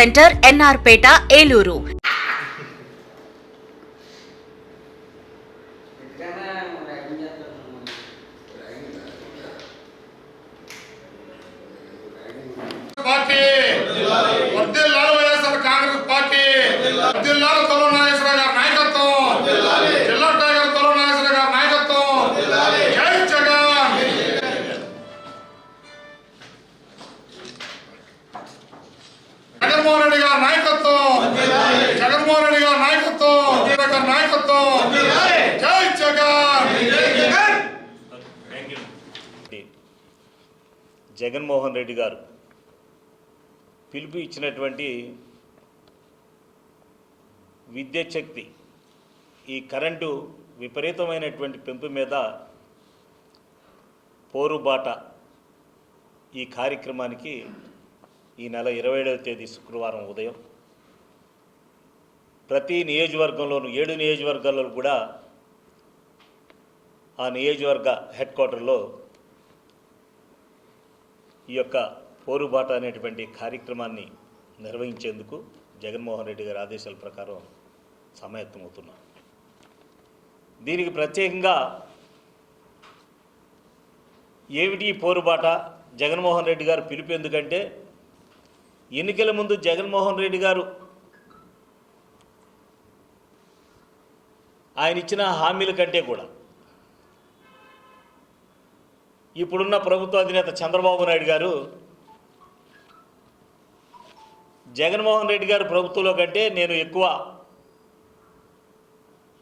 centre NR Peta Eluru. Party వర్దిల్లాలు YSR Congress party వర్దిల్లాలు జగన్మోహన్ రెడ్డి గారి నాయకత్వం. జగన్మోహన్ రెడ్డి గారి నాయకత్వం. గారి నాయకత్వం. జై జగన్. జగన్మోహన్ రెడ్డి గారు పిలుపు ఇచ్చినటువంటి విద్యుత్ శక్తి ఈ కరెంటు విపరీతమైనటువంటి పెంపు మీద పోరుబాట ఈ కార్యక్రమానికి ఈ నెల ఇరవై ఏడవ తేదీ శుక్రవారం ఉదయం. ప్రతి నియోజకవర్గంలోనూ ఏడు నియోజకవర్గాల్లో కూడా ఆ నియోజకవర్గ హెడ్ క్వార్టర్లో ఈ యొక్క పోరుబాట అనేటువంటి కార్యక్రమాన్ని నిర్వహించేందుకు జగన్మోహన్ రెడ్డి గారి ఆదేశాల ప్రకారం సమాయత్తమవుతున్నాం దీనికి ప్రత్యేకంగా ఏమిటి పోరుబాట జగన్మోహన్ రెడ్డి గారు పిలుపు ఎందుకంటే ఎన్నికల ముందు జగన్మోహన్ రెడ్డి గారు ఆయన ఇచ్చిన హామీల కంటే కూడా ఇప్పుడున్న ప్రభుత్వ అధినేత చంద్రబాబు నాయుడు గారు జగన్మోహన్ రెడ్డి గారు ప్రభుత్వంలో కంటే నేను ఎక్కువ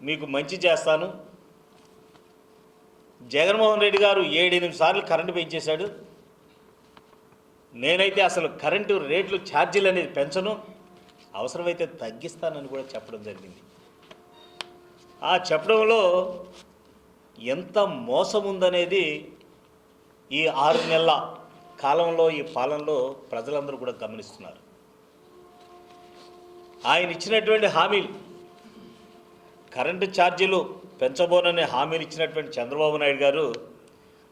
మీకు మంచి చేస్తాను. జగన్మోహన్ రెడ్డి గారు ఏడెనిమిది సార్లు కరెంటు పెంచేశాడు. నేనైతే అసలు కరెంటు రేట్లు ఛార్జీలు అనేది పెంచను. అవసరమైతే తగ్గిస్తానని కూడా చెప్పడం జరిగింది. ఆ చెప్పడంలో ఎంత మోసం ఉందనేది ఈ ఆరు నెలల కాలంలో ఈ పాలనలో ప్రజలందరూ కూడా గమనిస్తున్నారు. ఆయన ఇచ్చినటువంటి హామీలు కరెంటు ఛార్జీలు పెంచబోననే హామీలు ఇచ్చినటువంటి చంద్రబాబు నాయుడు గారు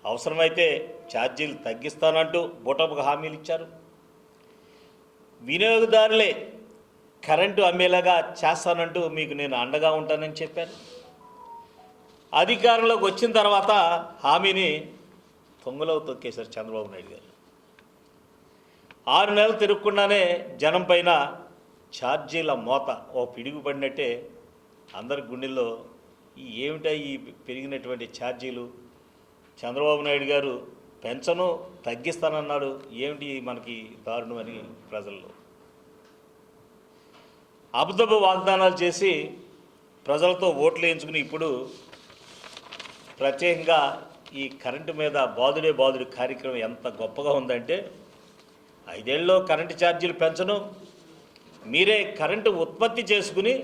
అవసరమైతే ఛార్జీలు తగ్గిస్తానంటూ బూటపుకు హామీలు ఇచ్చారు. వినియోగదారులే కరెంటు అమ్మేలాగా చేస్తానంటూ మీకు నేను అండగా ఉంటానని చెప్పాను అధికారంలోకి వచ్చిన తర్వాత హామీని తొంగలో తొక్కేశారు చంద్రబాబు నాయుడు గారు. ఆరు నెలలు తిరగకుండానే జనం పైన ఛార్జీల మోత ఓ పిడుగు పడినట్టే అందరి గుండెల్లో ఏమిటా ఈ పెరిగినటువంటి ఛార్జీలు? చంద్రబాబు నాయుడు గారు పెంచను తగ్గిస్తానన్నాడు. ఏమిటి మనకి దారుణం అని ప్రజల్లో? అబద్ధపు వాగ్దానాలు చేసి ప్రజలతో ఓట్లు వేయించుకుని ఇప్పుడు ప్రత్యేకంగా ఈ కరెంటు మీద బాదుడే బాదుడు కార్యక్రమం ఎంత గొప్పగా ఉందంటే ఐదేళ్ళలో కరెంటు ఛార్జీలు పెంచను మీరే కరెంటు ఉత్పత్తి చేసుకుని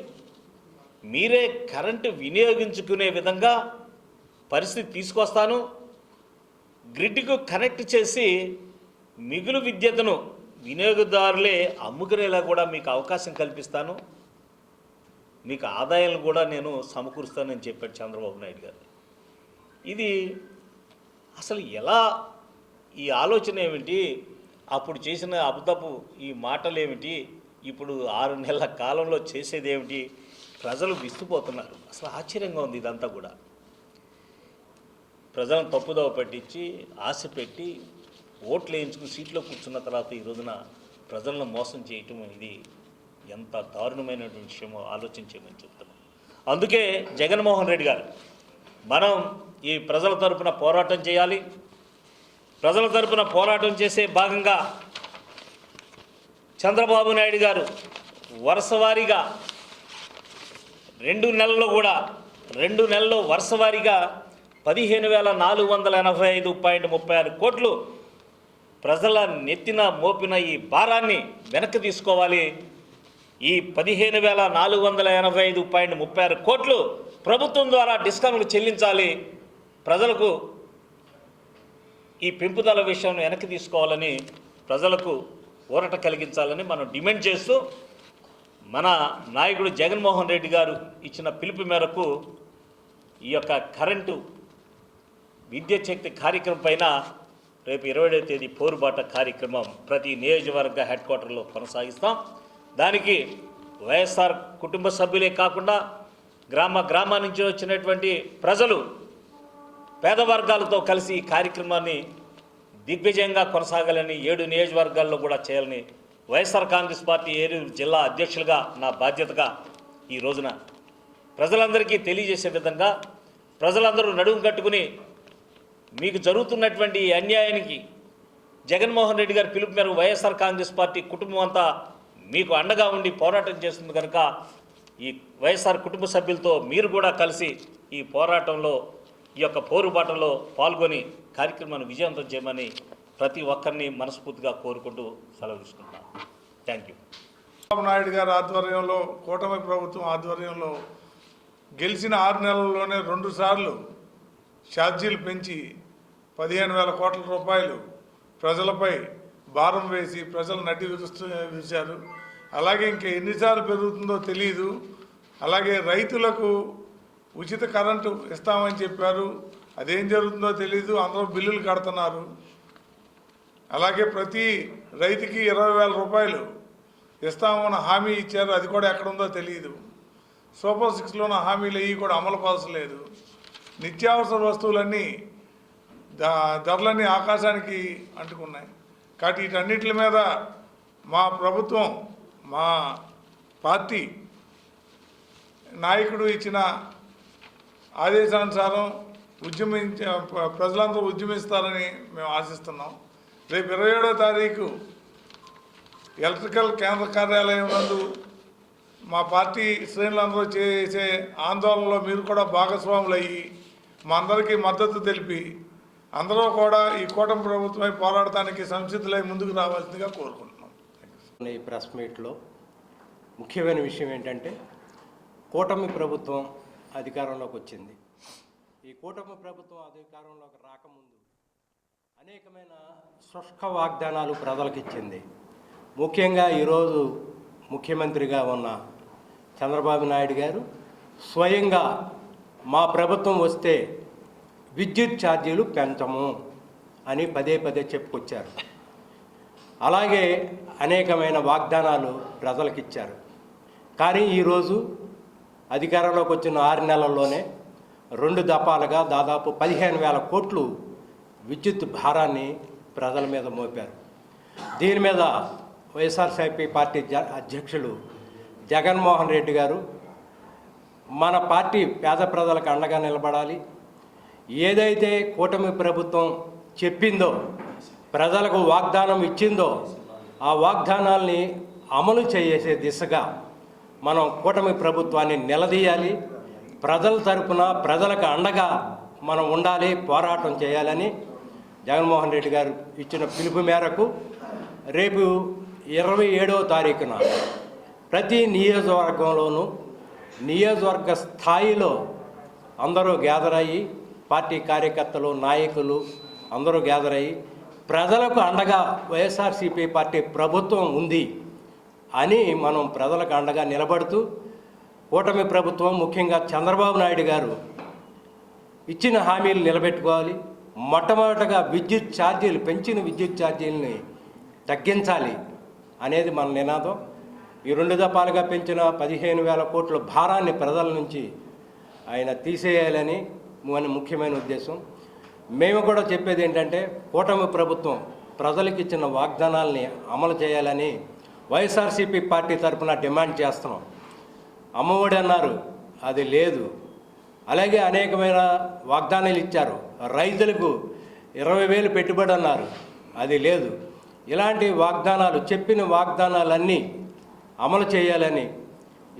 మీరే కరెంటు వినియోగించుకునే విధంగా పరిస్థితి తీసుకొస్తాను. గ్రిడ్కు కనెక్ట్ చేసి మిగులు విద్యుత్తును వినియోగదారులే అమ్ముకునేలా కూడా మీకు అవకాశం కల్పిస్తాను. మీకు ఆదాయాలను కూడా నేను సమకూరుస్తానని చెప్పాడు చంద్రబాబు నాయుడు గారు. ఇది అసలు ఎలా ఈ ఆలోచన ఏమిటి? అప్పుడు చేసిన అబద్ధపు ఈ మాటలు ఏమిటి? ఇప్పుడు ఆరు నెలల కాలంలో చేసేది ఏమిటి? ప్రజలు విస్తుపోతున్నారు. అసలు ఆశ్చర్యంగా ఉంది ఇదంతా కూడా. ప్రజలను తప్పుదోవ పట్టించి ఆశ పెట్టి ఓట్లు వేయించుకుని సీట్లో కూర్చున్న తర్వాత ఈ రోజున ప్రజలను మోసం చేయటం ఇది ఎంత దారుణమైనటువంటి విషయమో ఆలోచించేమని చెప్తున్నాం అందుకే జగన్మోహన్ రెడ్డి గారు మనం ఈ ప్రజల తరపున పోరాటం చేయాలి. ప్రజల తరపున పోరాటం చేసే భాగంగా చంద్రబాబు నాయుడు గారు వరుసవారీగా రెండు నెలల్లో కూడా రెండు నెలల్లో వరుసవారీగా పదిహేను వేల నాలుగు వందల ఎనభై ఐదు పాయింట్ ముప్పై ఆరు కోట్లు ప్రజల నెత్తిన మోపిన ఈ భారాన్ని వెనక్కి తీసుకోవాలి. ఈ పదిహేను వేల నాలుగు వందల ఎనభై ఐదు పాయింట్ ముప్పై ఆరు కోట్లు ప్రభుత్వం ద్వారా డిస్కౌంట్లు చెల్లించాలి. ప్రజలకు ఈ పెంపుదల విషయం వెనక్కి తీసుకోవాలని ప్రజలకు ఊరట కలిగించాలని మనం డిమాండ్ చేస్తూ మన నాయకుడు జగన్మోహన్ రెడ్డి గారు ఇచ్చిన పిలుపు మేరకు ఈ యొక్క కరెంటు విద్యాశక్తి కార్యక్రమం పైన రేపు ఇరవై తేదీ పోరుబాట కార్యక్రమం ప్రతి నియోజకవర్గ హెడ్ క్వార్టర్లో కొనసాగిస్తాం. దానికి వైఎస్ఆర్ కుటుంబ సభ్యులే కాకుండా గ్రామ గ్రామా నుంచి వచ్చినటువంటి ప్రజలు పేద వర్గాలతో కలిసి ఈ కార్యక్రమాన్ని దిగ్విజయంగా కొనసాగాలని ఏడు నియోజకవర్గాల్లో కూడా చేయాలని వైఎస్ఆర్ కాంగ్రెస్ పార్టీ ఏలూరు జిల్లా అధ్యక్షులుగా నా బాధ్యతగా ఈ రోజున ప్రజలందరికీ తెలియజేసే విధంగా ప్రజలందరూ నడుము కట్టుకుని మీకు జరుగుతున్నటువంటి ఈ అన్యాయానికి జగన్మోహన్ రెడ్డి గారి పిలుపు మేరకు వైఎస్ఆర్ కాంగ్రెస్ పార్టీ కుటుంబం అంతా మీకు అండగా ఉండి పోరాటం చేస్తుంది కనుక ఈ వైఎస్ఆర్ కుటుంబ సభ్యులతో మీరు కూడా కలిసి ఈ పోరాటంలో ఈ యొక్క పోరుబాటంలో పాల్గొని కార్యక్రమాన్ని విజయవంతం చేయమని ప్రతి ఒక్కరిని మనస్ఫూర్తిగా కోరుకుంటూ సెలవు తీసుకుంటున్నాను థ్యాంక్ యూ చంద్రబాబు నాయుడు గారి ఆధ్వర్యంలో కూటమి ప్రభుత్వం ఆధ్వర్యంలో గెలిచిన ఆరు నెలల్లోనే రెండు సార్లు ఛార్జీలు పెంచి పదిహేను వేల కోట్ల రూపాయలు ప్రజలపై భారం వేసి ప్రజలు నడ్డి విరుస్తూ విరిచారు. అలాగే ఇంకా ఎన్నిసార్లు పెరుగుతుందో తెలియదు అలాగే రైతులకు ఉచిత కరెంటు ఇస్తామని చెప్పారు. అదేం జరుగుతుందో తెలియదు అందరూ బిల్లులు కడుతున్నారు. అలాగే ప్రతి రైతుకి ఇరవై వేల రూపాయలు ఇస్తామన్న హామీ ఇచ్చారు. అది కూడా ఎక్కడుందో తెలియదు సూపర్ సిక్స్లో ఉన్న హామీలు అవి కూడా అమలు పరచలేదు నిత్యావసర వస్తువులన్నీ ధరలన్నీ ఆకాశానికి అంటుకున్నాయి. కాబట్టి వీటన్నిటి మీద మా ప్రభుత్వం మా పార్టీ నాయకుడు ఇచ్చిన ఆదేశానుసారం ఉద్యమించ ప్రజలందరూ ఉద్యమిస్తారని మేము ఆశిస్తున్నాం. రేపు ఇరవై ఏడో తారీఖు ఎలక్ట్రికల్ కేంద్ర కార్యాలయం నందు మా పార్టీ శ్రేణులందరూ చేసే ఆందోళనలో మీరు కూడా భాగస్వాములు అయ్యి మా అందరికీ మద్దతు తెలిపి అందరూ కూడా ఈ కూటమి ప్రభుత్వమై పోరాడటానికి సంసిద్ధులై ముందుకు రావాల్సిందిగా కోరుకుంటున్నాం. ఈ ప్రెస్ మీట్లో ముఖ్యమైన విషయం ఏంటంటే కూటమి ప్రభుత్వం అధికారంలోకి వచ్చింది. ఈ కూటమి ప్రభుత్వం అధికారంలోకి రాకముందు అనేకమైన శుష్క వాగ్దానాలు ప్రజలకు ఇచ్చింది ముఖ్యంగా ఈరోజు ముఖ్యమంత్రిగా ఉన్న చంద్రబాబు నాయుడు గారు స్వయంగా మా ప్రభుత్వం వస్తే విద్యుత్ ఛార్జీలు పెంచము అని పదే పదే చెప్పుకొచ్చారు. అలాగే అనేకమైన వాగ్దానాలు ప్రజలకు ఇచ్చారు కానీ ఈరోజు అధికారంలోకి వచ్చిన ఆరు నెలల్లోనే రెండు దఫాలుగా దాదాపు పదిహేను వేల కోట్లు విద్యుత్ భారాన్ని ప్రజల మీద మోపారు. దీని మీద వైఎస్ఆర్సీపీ పార్టీ అధ్యక్షులు జగన్మోహన్ రెడ్డి గారు మన పార్టీ పేద ప్రజలకు అండగా నిలబడాలి. ఏదైతే కూటమి ప్రభుత్వం చెప్పిందో ప్రజలకు వాగ్దానం ఇచ్చిందో ఆ వాగ్దానాల్ని అమలు చేసే దిశగా మనం కూటమి ప్రభుత్వాన్ని నిలదీయాలి. ప్రజల తరపున ప్రజలకు అండగా మనం ఉండాలి పోరాటం చేయాలని జగన్మోహన్ రెడ్డి గారు ఇచ్చిన పిలుపు మేరకు రేపు ఇరవై ఏడవ తారీఖున ప్రతి నియోజకవర్గంలోనూ నియోజకవర్గ స్థాయిలో అందరూ గ్యాదర్ అయ్యి పార్టీ కార్యకర్తలు నాయకులు అందరూ గ్యాదర్ అయ్యి ప్రజలకు అండగా వైఎస్ఆర్సీపీ పార్టీ ప్రభుత్వం ఉంది అని మనం ప్రజలకు అండగా నిలబడుతూ కూటమి ప్రభుత్వం ముఖ్యంగా చంద్రబాబు నాయుడు గారు ఇచ్చిన హామీలు నిలబెట్టుకోవాలి మొట్టమొదటగా విద్యుత్ ఛార్జీలు పెంచిన విద్యుత్ ఛార్జీలని తగ్గించాలి అనేది మన నినాదం. ఈ రెండు దఫాలుగా పెంచిన పదిహేను వేల కోట్ల భారాన్ని ప్రజల నుంచి ఆయన తీసేయాలని మన ముఖ్యమైన ఉద్దేశం. మేము కూడా చెప్పేది ఏంటంటే కూటమి ప్రభుత్వం ప్రజలకు ఇచ్చిన వాగ్దానాల్ని అమలు చేయాలని వైఎస్ఆర్సీపీ పార్టీ తరఫున డిమాండ్ చేస్తున్నాం. అమ్మఒడి అన్నారు అది లేదు. అలాగే అనేకమైన వాగ్దానాలు ఇచ్చారు. రైతులకు ఇరవై వేలు పెట్టుబడి అన్నారు అది లేదు. ఇలాంటి వాగ్దానాలు చెప్పిన వాగ్దానాలన్నీ అమలు చేయాలని.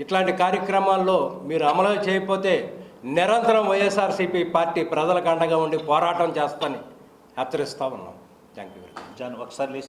ఇట్లాంటి కార్యక్రమాల్లో మీరు అమలు చేయకపోతే నిరంతరం వైఎస్ఆర్సీపీ పార్టీ ప్రజలకు అండగా ఉండి పోరాటం చేస్తాని హెచ్చరిస్తూ ఉన్నాం. Thank you very much. John ఒకసారి లేచి.